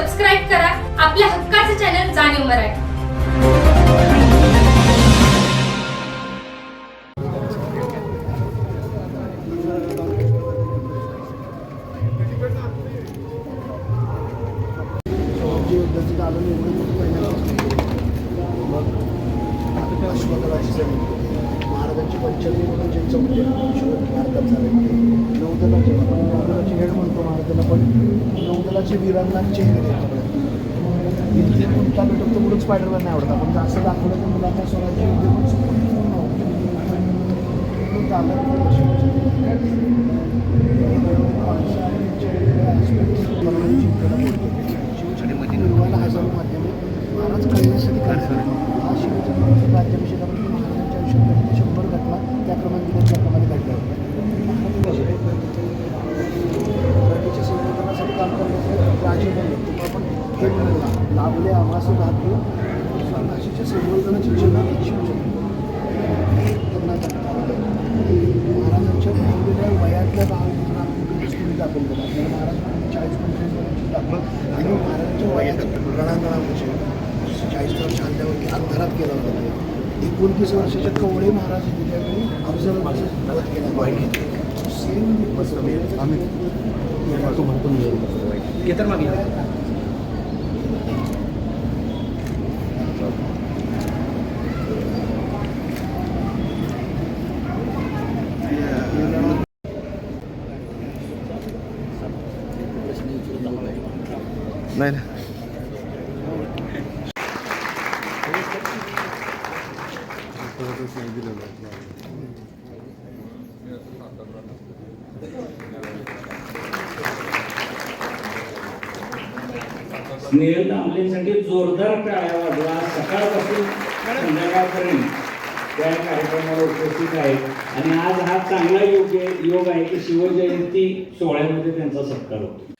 Subscribe करा. आपल्या हक्काचं चॅनल जाणीव मराठी. महाराजांची पंचमी म्हणून जे चौथे शिवण भारतात झाले. नौदलाचे आपण नौदलाचे हेड म्हणतो महाराजांना पण. दलाचे वीरांना चेहरे देतात. कोणता घटक मुलं स्पायडरमॅन नाही आवडत? पण असं दाखवलं की मुलांना स्वराज्य शिवसेनेमध्ये मध्ये हजारो माध्यमे महाराज करण्यासाठी कार्यक्रम हा शिव लाभले आम्हास धातू भाषेच्या संवर्धनाची जगात त्यांना महाराजांच्या वयातल्या दहा आपल्याला महाराज चाळीस पंचवीस वर्षाची दाखवलं आणि महाराजांच्या वयाच्या रणांगणामध्ये चाळीस वर्ष आणल्यावरती अंधारात केला होता ते एकोणतीस वर्षाचे कवळे महाराज त्यावेळी अफजल केला. वाईट सेम आम्ही तर मागे नाही ना स्नेहल दामलेंसाठी जोरदार टाळ्या वाजवा. सकाळपासून संध्याकाळपर्यंत त्या कार्यक्रमाला उपस्थित आहेत. आणि आज हा चांगला योग आहे योग आहे की शिवजयंती सोहळ्यामध्ये त्यांचा सत्कार होतो.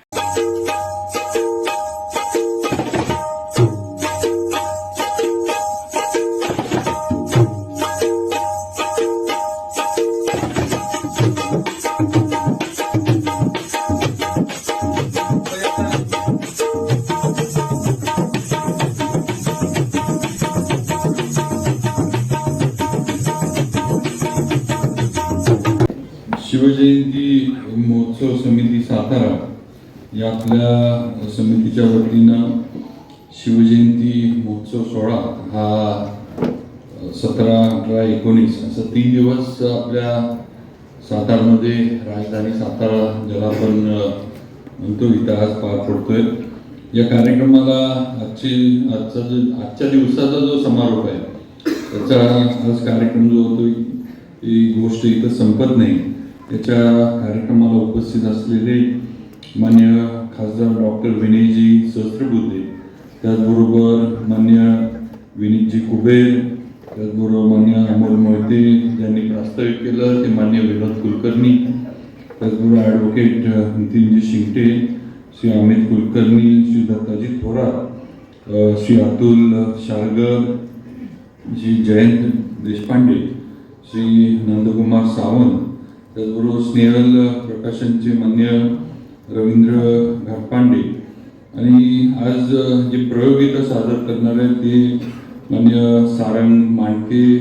जयंती महोत्सव समिती सातारा या आपल्या समितीच्या वतीनं शिवजयंती महोत्सव सोहळा हा सतरा अठरा एकोणीस असं तीन दिवस आपल्या सातारमध्ये राजधानी सातारा ज्याला आपण म्हणतो इतिहास पार पडतोय. या कार्यक्रमाला आजची आजचा जो आजच्या दिवसाचा जो समारोप आहे त्याचा आज कार्यक्रम जो होतो ही गोष्ट इथं संपत नाही. त्याच्या कार्यक्रमाला उपस्थित असलेले मान्य खासदार डॉक्टर विनयजी सहस्त्रबुद्धे त्याचबरोबर मान्य विनीतजी कुबेर त्याचबरोबर मान्य अमोल मोहिते ज्यांनी प्रास्ताविक केलं ते मान्य विनोद कुलकर्णी त्याचबरोबर ॲडव्होकेट नितीनजी शिंगटे श्री अमित कुलकर्णी श्री दत्ताजी थोरात श्री अतुल शारगर श्री जयंत देशपांडे श्री नंदकुमार सावंत त्याचबरोबर स्नेहल प्रकाशनचे मान्य रवींद्र घाटपांडे आणि आज जे प्रयोग इथं सादर करणार आहेत ते मान्य सारंग मांडके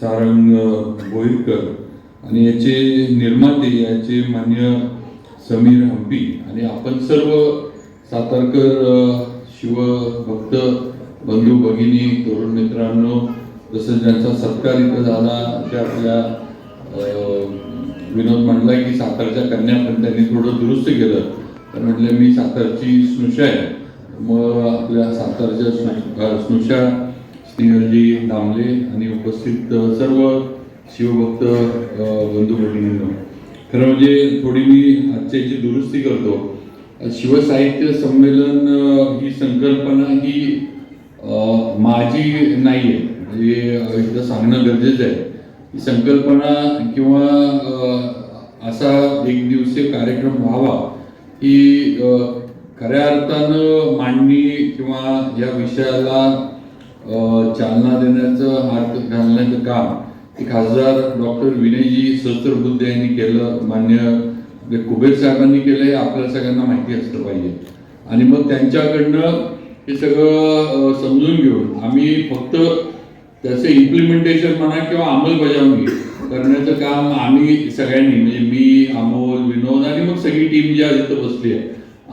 सारंग गोईकर बोईरकर आणि याचे निर्माते याचे मान्य समीर हंपी आणि आपण सर्व सातारकर शिवभक्त बंधू भगिनी तरुण मित्रांनो जसं ज्यांचा सत्कार इथं झाला ते आपल्या विनोद म्हणला की सातारच्या कन्या पण त्यांनी थोडं दुरुस्त केलं. तर म्हटलं मी सातारची स्नुषा आहे. मग आपल्या सातारच्या स्नुषा स्नेहलजी दामले आणि उपस्थित सर्व शिवभक्त बंधू भगिनींनो खरं म्हणजे थोडी मी आजच्या याची दुरुस्ती करतो. शिवसाहित्य संमेलन ही संकल्पना ही माझी नाही आहे म्हणजे एकदा सांगणं गरजेचं आहे. संकल्पना किंवा असा एक दिवसीय कार्यक्रम व्हावा ही खऱ्या अर्थानं मांडणी किंवा या विषयाला चालना देण्याचं हात घालण्याचं काम हे खासदार डॉक्टर विनयजी सहस्त्रबुद्धे यांनी केलं मान्य आपले कुबेर साहेबांनी केलं हे आपल्या सगळ्यांना माहिती असलं पाहिजे. आणि मग त्यांच्याकडनं हे सगळं समजून घेऊन आम्ही फक्त त्याचं इम्प्लिमेंटेशन म्हणा किंवा अंमलबजावणी करण्याचं काम आम्ही सगळ्यांनी म्हणजे मी अमोल विनोद आणि मग सगळी टीम जी आज इथं बसली आहे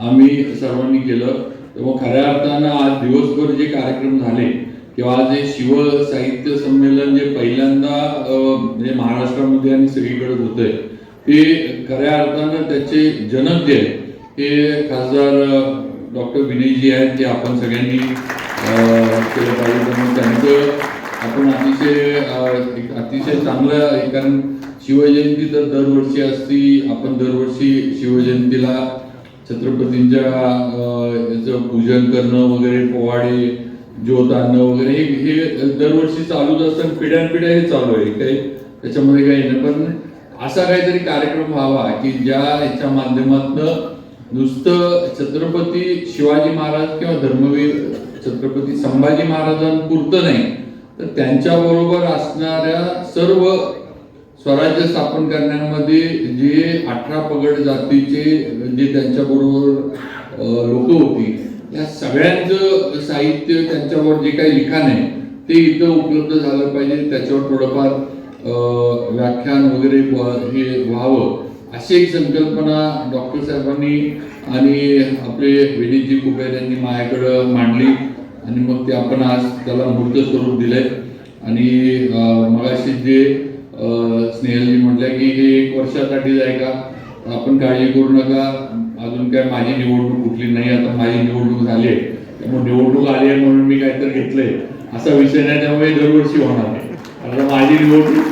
आम्ही सर्वांनी केलं. तर मग खऱ्या अर्थानं आज दिवसभर जे कार्यक्रम झाले किंवा आज हे शिव साहित्य संमेलन जे पहिल्यांदा म्हणजे महाराष्ट्रामध्ये आणि सगळीकडे होतंय ते खऱ्या अर्थानं त्याचे जनक जे आहेत ते खासदार डॉक्टर विनयजी आहेत ते आपण सगळ्यांनी केलं पाहिजे. त्यामुळे त्यांचं आपण अतिशय अतिशय चांगलं आहे कारण शिवजयंती तर दरवर्षी असती आपण दरवर्षी शिवजयंतीला छत्रपतींच्या याचं पूजन करणं वगैरे पोवाडे ज्योत आणणं वगैरे हे हे दरवर्षी चालूच असतं पिढ्यानपिढ्या हे चालू आहे. काही त्याच्यामध्ये काही नाही पण असा काहीतरी कार्यक्रम व्हावा की ज्या याच्या माध्यमातनं नुसतं छत्रपती शिवाजी महाराज किंवा धर्मवीर छत्रपती संभाजी महाराजांपुरतं नाही तर त्यांच्याबरोबर असणाऱ्या सर्व स्वराज्य स्थापन करण्यामध्ये जे अठरा पगड जातीचे जे त्यांच्याबरोबर लोक होती या सगळ्यांचं साहित्य त्यांच्यावर जे काही लिखाण आहे ते इथं उपलब्ध झालं पाहिजे. त्याच्यावर थोडंफार अं, व्याख्यान वगैरे हे व्हावं अशी एक संकल्पना डॉक्टर साहेबांनी आणि आपले विनीतजी कुबेर यांनी माझ्याकडं मांडली. आणि मग ते आपण आज त्याला मूर्त स्वरूप दिलंय. आणि मगाशी जे स्नेहलजी म्हटलं की हे एक वर्षासाठीच आहे का? आपण काळजी करू नका. अजून काय माझी निवडणूक कुठली नाही आता माझी निवडणूक झाली आहे. त्यामुळे निवडणूक आली आहे म्हणून मी काहीतरी घेतलंय. असा विषय नाही त्यामुळे दरवर्षी होणार आहे आता माझी निवडणूक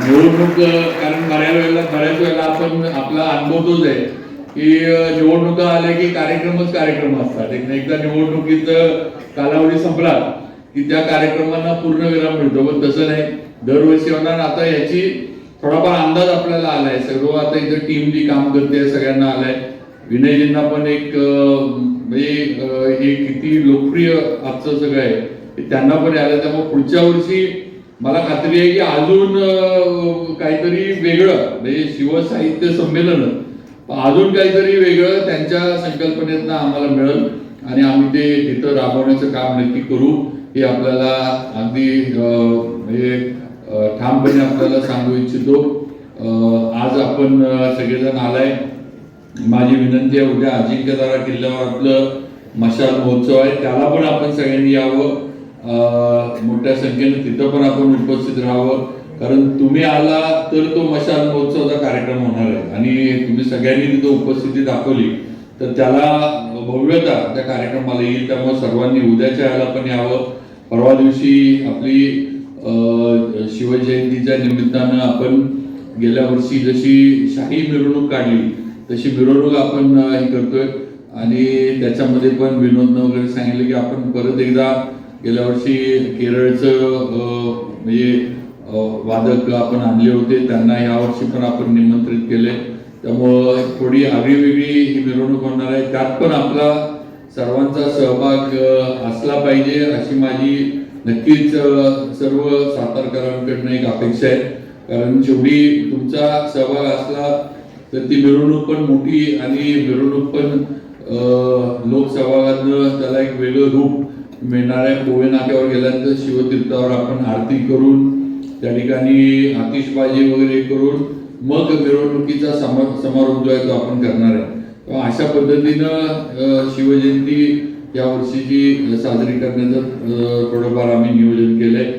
निवडणूक कारण बऱ्याच वेळेला बऱ्याच वेळेला आपण आपला अनुभव तोच आहे. की निवडणुका आल्या की कार्यक्रमच कार्यक्रम असतात. एकदा निवडणुकीचं कालावधी संपला की त्या कार्यक्रमांना पूर्ण विराम मिळतो. पण तसं नाही. दरवर्षी होणार. आता याची थोडाफार अंदाज आपल्याला आलाय. सर्व आता इथं टीम जी काम करते सगळ्यांना आलाय. विनयजींना पण एक म्हणजे हे किती लोकप्रिय आजचं सगळं आहे त्यांना पण आलं त्यामुळे पुढच्या वर्षी मला खात्री आहे की अजून काहीतरी वेगळं म्हणजे शिवसाहित्य संमेलन अजून काहीतरी वेगळं त्यांच्या संकल्पनेतनं आम्हाला मिळेल आणि आम्ही ते तिथं राबवण्याचं काम नक्की करू हे आपल्याला अगदी म्हणजे ठामपणे आपल्याला सांगू इच्छितो. आज आपण सगळेजण आलाय. माझी विनंती आहे उद्या अजिंक्यतारा किल्ल्यावर आपलं मशाल महोत्सव आहे. त्याला पण आपण सगळ्यांनी यावं. मोठ्या संख्येने तिथं पण आपण उपस्थित राहावं. कारण तुम्ही आला तर तो मशाल महोत्सवाचा कार्यक्रम होणार आहे. आणि तुम्ही सगळ्यांनी तिथं उपस्थिती दाखवली तर त्याला भव्यता त्या कार्यक्रमाला येईल. त्यामुळे सर्वांनी उद्याच्या याला पण यावं. परवा दिवशी आपली शिवजयंतीच्या निमित्तानं आपण गेल्या वर्षी जशी शाही मिरवणूक काढली तशी मिरवणूक आपण हे करतोय. आणि त्याच्यामध्ये पण विनोदनं वगैरे सांगितलं की आपण परत एकदा गेल्या वर्षी केरळचं म्हणजे वादक आपण आणले होते त्यांना यावर्षी पण आपण निमंत्रित केले. त्यामुळं थोडी आगळीवेगळी ही मिरवणूक होणार आहे. त्यात पण आपला सर्वांचा सहभाग असला पाहिजे अशी माझी नक्कीच सर्व सातारकरांकडनं एक अपेक्षा आहे. कारण शेवटी तुमचा सहभाग असला तर ती मिरवणूक पण मोठी आणि मिरवणूक पण लोकसहभागातनं त्याला एक वेगळं रूप मिळणार आहे. गोवे नाक्यावर गेल्यानंतर शिवतीर्थावर आपण आरती करून त्या ठिकाणी आतिषबाजी वगैरे करून मग मिरवणुकीचा समा समारोप जो आहे तो आपण करणार आहे अशा पद्धतीनं शिवजयंती या वर्षीची साजरी करण्याचं थोडंफार आम्ही नियोजन केलंय.